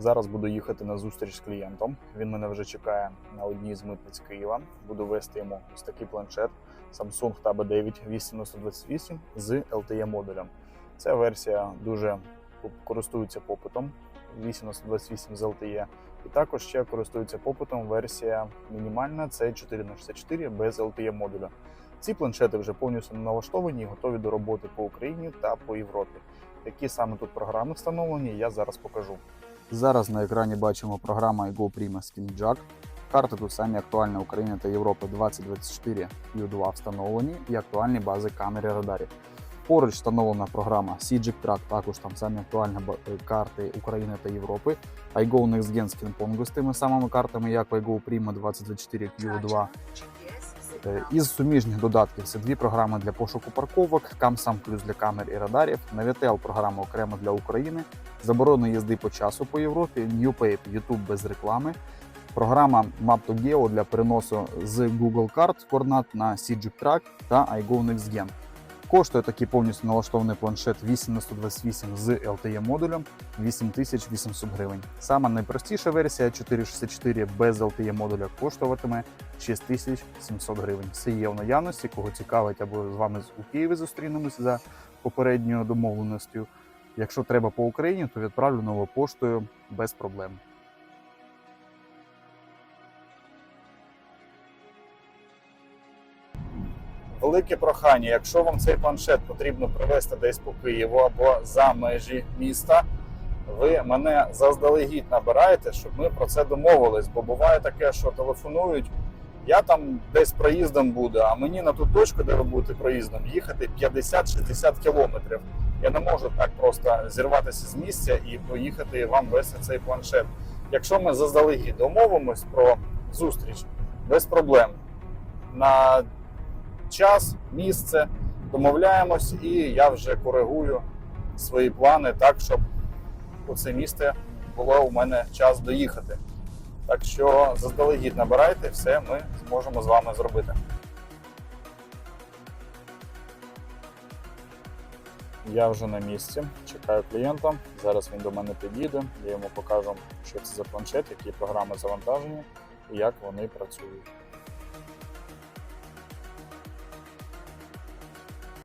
Зараз буду їхати на зустріч з клієнтом. Він мене вже чекає на одній з митниць Києва. Буду вести йому ось такий планшет Samsung Tab 9 828 з LTE модулем. Ця версія дуже користується попитом 828 з LTE. І також ще користується попитом версія мінімальна це 464 без LTE модуля. Ці планшети вже повністю налаштовані і готові до роботи по Україні та по Європі. Які саме тут програми встановлені, я зараз покажу. Зараз на екрані бачимо програма iGo Prima Skin Jack. Карти тут самі актуальні України та Європи 2024 U2 встановлені і актуальні бази камер і радарів. Поруч встановлена програма CGIC Track, також там самі актуальні е, карти України та Європи. iGo Next Gen Skin Pongo з тими самими картами, як iGo Prima 2024 Q2. Із суміжних додатків це дві програми для пошуку парковок, Камсам плюс для камер і радарів, Навітел програма окремо для України, заборона їзди по часу по Європі, NewPape YouTube без реклами, програма Map2Geo для переносу з Google карт координат на CGIC Track та iGo Next Gen. Коштує такий повністю налаштований планшет 8 на 128 з LTE модулем 8800 гривень. Сама найпростіша версія 464 без LTE модуля коштуватиме 6700 гривень. Це є в наявності, кого цікавить, або з вами у Києві зустрінемось за попередньою домовленістю. Якщо треба по Україні, то відправлю новою поштою без проблем. Велике прохання, якщо вам цей планшет потрібно привезти десь по Києву або за межі міста, ви мене заздалегідь набираєте, щоб ми про це домовились. Бо буває таке, що телефонують. Я там десь проїздом буду, а мені на ту точку, де ви будете проїздом, їхати 50-60 кілометрів. Я не можу так просто зірватися з місця і поїхати вам вести цей планшет. Якщо ми заздалегідь домовимось про зустріч, без проблем. На час, місце домовляємось, і я вже коригую свої плани так, щоб у це місце було у мене час доїхати. Так що заздалегідь набирайте, все ми зможемо з вами зробити. Я вже на місці, чекаю клієнта. Зараз він до мене підійде, я йому покажу, що це за планшет, які програми завантажені і як вони працюють.